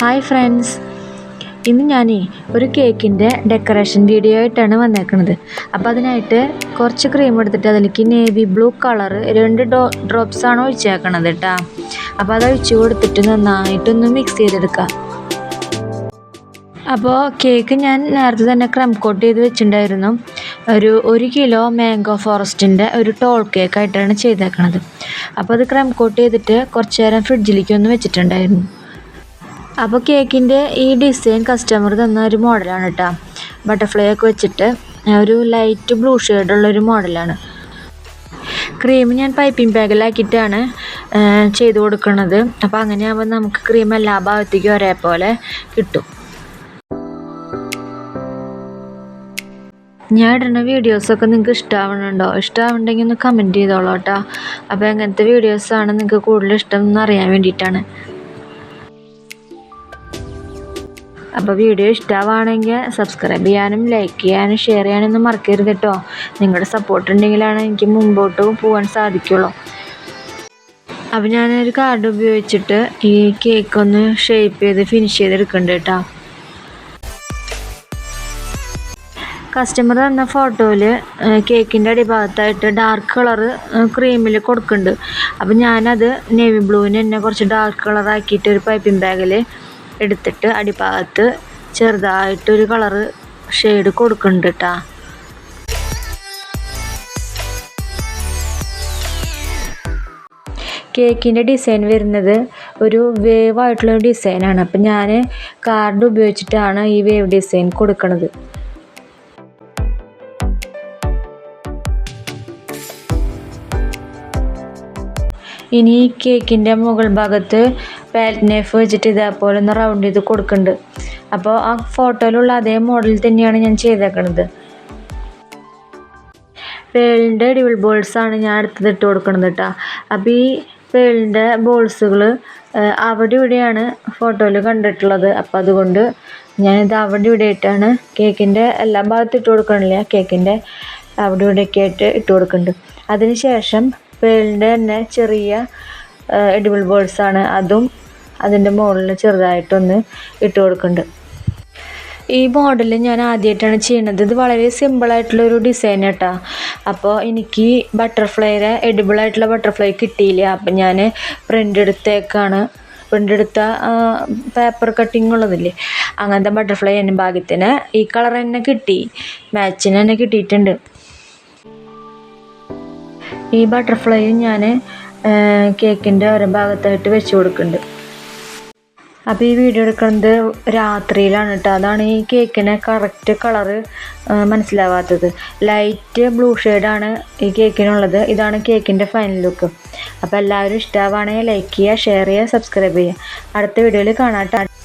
Hi friends ഇന്ന് ഞാനേ ഒരു കേക്കിന്റെ ഡെക്കറേഷൻ വീഡിയോ ആയിട്ടാണ് വന്നേക്കുന്നത് അപ്പോൾ അതിനായിട്ട് കുറച്ച് ക്രീം എടുത്തിട്ട് അതിലേക്ക് നേവി ബ്ലൂ കളർ രണ്ട് ഡോ ഡ്രോപ്സാണ് ഒഴിച്ചേക്കണത് കേട്ടോ അപ്പോൾ അത് ഒഴിച്ച് കൊടുത്തിട്ട് നന്നായിട്ടൊന്ന് മിക്സ് ചെയ്തെടുക്കുക അപ്പോൾ കേക്ക് ഞാൻ നേരത്തെ തന്നെ ക്രം കോട്ട് ചെയ്ത് വെച്ചിട്ടുണ്ടായിരുന്നു ഒരു ഒരു കിലോ മാംഗോ ഫോറസ്റ്റിന്റെ ഒരു ടോൾ കേക്ക് ആയിട്ടാണ് ചെയ്തേക്കണത്. അപ്പോൾ അത് ക്രം കോട്ട് ചെയ്തിട്ട് കുറച്ച് നേരം ഫ്രിഡ്ജിലേക്ക് ഒന്ന് വെച്ചിട്ടുണ്ടായിരുന്നു. അപ്പോൾ കേക്കിന്റെ ഈ ഡിസൈൻ കസ്റ്റമർ തന്ന ഒരു മോഡലാണ് കേട്ടോ ബട്ടർഫ്ലൈ ഒക്കെ വെച്ചിട്ട് ഒരു ലൈറ്റ് ബ്ലൂ ഷെയ്ഡുള്ളൊരു മോഡലാണ് ക്രീം ഞാൻ പൈപ്പിംഗ് ബാഗിലാക്കിയിട്ടാണ് ചെയ്ത് കൊടുക്കുന്നത് അപ്പോൾ അങ്ങനെയാകുമ്പോൾ നമുക്ക് ക്രീം എല്ലാ ഭാഗത്തേക്കും ഒരേപോലെ കിട്ടും. ഞാൻ ഇടുന്ന വീഡിയോസൊക്കെ നിങ്ങൾക്ക് ഇഷ്ടമാവണുണ്ടോ ഇഷ്ടമാവുന്നുണ്ടെങ്കിൽ ഒന്ന് കമന്റ് ചെയ്തോളൂ കേട്ടോ അപ്പോൾ എങ്ങനത്തെ വീഡിയോസാണ് നിങ്ങൾക്ക് കൂടുതൽ ഇഷ്ടം എന്ന് അറിയാൻ വേണ്ടിയിട്ടാണ്. അപ്പോൾ വീഡിയോ ഇഷ്ടമാണെങ്കിൽ സബ്സ്ക്രൈബ് ചെയ്യാനും ലൈക്ക് ചെയ്യാനും ഷെയർ ചെയ്യാനൊന്നും മറക്കരുത് കേട്ടോ. നിങ്ങളുടെ സപ്പോർട്ട് ഉണ്ടെങ്കിലാണ് എനിക്ക് മുമ്പോട്ട് പോകാൻ സാധിക്കുള്ളൂ. അപ്പോൾ ഞാനൊരു കാർഡ് ഉപയോഗിച്ചിട്ട് ഈ കേക്ക് ഒന്ന് ഷേപ്പ് ചെയ്ത് ഫിനിഷ് ചെയ്തെടുക്കുന്നുണ്ട് കേട്ടോ. കസ്റ്റമർ തന്ന ഫോട്ടോയിൽ കേക്കിന്റെ അടിഭാഗത്തായിട്ട് ഡാർക്ക് കളറ് ക്രീമിൽ കൊടുക്കുന്നുണ്ട്. അപ്പം ഞാനത് നേവി ബ്ലൂവിന് തന്നെ കുറച്ച് ഡാർക്ക് കളറാക്കിയിട്ട് ഒരു പൈപ്പിംഗ് ബാഗിൽ എടുത്തിട്ട് അടിഭാഗത്ത് ചെറുതായിട്ടൊരു കളറ് ഷെയ്ഡ് കൊടുക്കുന്നുണ്ട് കേട്ടോ കേക്കിന്റെ ഡിസൈൻ വരുന്നത് ഒരു വേവ് ആയിട്ടുള്ള ഡിസൈനാണ് അപ്പം ഞാൻ കാർഡ് ഉപയോഗിച്ചിട്ടാണ് ഈ വേവ് ഡിസൈൻ കൊടുക്കുന്നത് ഇനി ഈ കേക്കിന്റെ മുകൾ ഭാഗത്ത് പാലറ്റ് നൈഫ് വെച്ചിട്ട് ഇതേപോലെ ഒന്ന് റൗണ്ട് ചെയ്ത് കൊടുക്കുന്നുണ്ട് അപ്പോൾ ആ ഫോട്ടോയിലുള്ള അതേ മോഡൽ തന്നെയാണ് ഞാൻ ചെയ്തേക്കണത്. പേളിന്റെ ഡിവിൾ ബോൾസാണ് ഞാൻ അടുത്തത് ഇട്ട് കൊടുക്കുന്നത് കേട്ടോ അപ്പോൾ ഈ പേളിന്റെ ബോൾസുകൾ അവിടെ ഇവിടെയാണ് ഫോട്ടോയിൽ കണ്ടിട്ടുള്ളത്. അപ്പോൾ അതുകൊണ്ട് ഞാനിത് അവിടെ ഇവിടെ ആയിട്ടാണ് കേക്കിന്റെ എല്ലാ ഭാഗത്തും ഇട്ട് കൊടുക്കണില്ല? കേക്കിന്റെ അവിടെ ഇവിടെയൊക്കെ ആയിട്ട് ഇട്ട് കൊടുക്കുന്നുണ്ട് അതിന് ശേഷം പേളിന്റെ തന്നെ ചെറിയ എഡിബിൾ ബോൾസാണ് അതും അതിന്റെ മുകളിൽ ചെറുതായിട്ടൊന്ന് ഇട്ട് കൊടുക്കുന്നുണ്ട്. ഈ മോഡൽ ഞാൻ ആദ്യമായിട്ടാണ് ചെയ്യുന്നത് ഇത് വളരെ സിമ്പിളായിട്ടുള്ളൊരു ഡിസൈൻ കേട്ടോ അപ്പോൾ എനിക്ക് ബട്ടർഫ്ലൈയുടെ എഡിബിൾ ആയിട്ടുള്ള ബട്ടർഫ്ലൈ കിട്ടിയില്ല. അപ്പം ഞാൻ പ്രിന്റ് എടുത്തേക്കാണ്. പ്രിന്റ് എടുത്ത പേപ്പർ കട്ടിങ് ഉള്ളതില്ലേ? അങ്ങനത്തെ ബട്ടർഫ്ലൈ എന്റെ ഭാഗ്യത്തിന് ഈ കളർ തന്നെ കിട്ടി. മാച്ചിന് തന്നെ കിട്ടിയിട്ടുണ്ട്. ഈ ബട്ടർഫ്ലൈയും ഞാൻ കേക്കിന്റെ ഓരോ ഭാഗത്തായിട്ട് വെച്ച് കൊടുക്കുന്നുണ്ട്. അപ്പോൾ ഈ വീഡിയോ എടുക്കുന്നത് രാത്രിയിലാണ് കേട്ടോ. അതാണ് ഈ കേക്കിന് കറക്റ്റ് കളറ് മനസ്സിലാവാത്തത്. ലൈറ്റ് ബ്ലൂ ഷെയ്ഡാണ് ഈ കേക്കിനുള്ളത് ഇതാണ് കേക്കിന്റെ ഫൈനൽ ലുക്ക് അപ്പോൾ എല്ലാവരും ഇഷ്ടമാവുകയാണെങ്കിൽ ലൈക്ക് ചെയ്യുക ഷെയർ ചെയ്യുക സബ്സ്ക്രൈബ് ചെയ്യുക. അടുത്ത വീഡിയോയിൽ കാണാം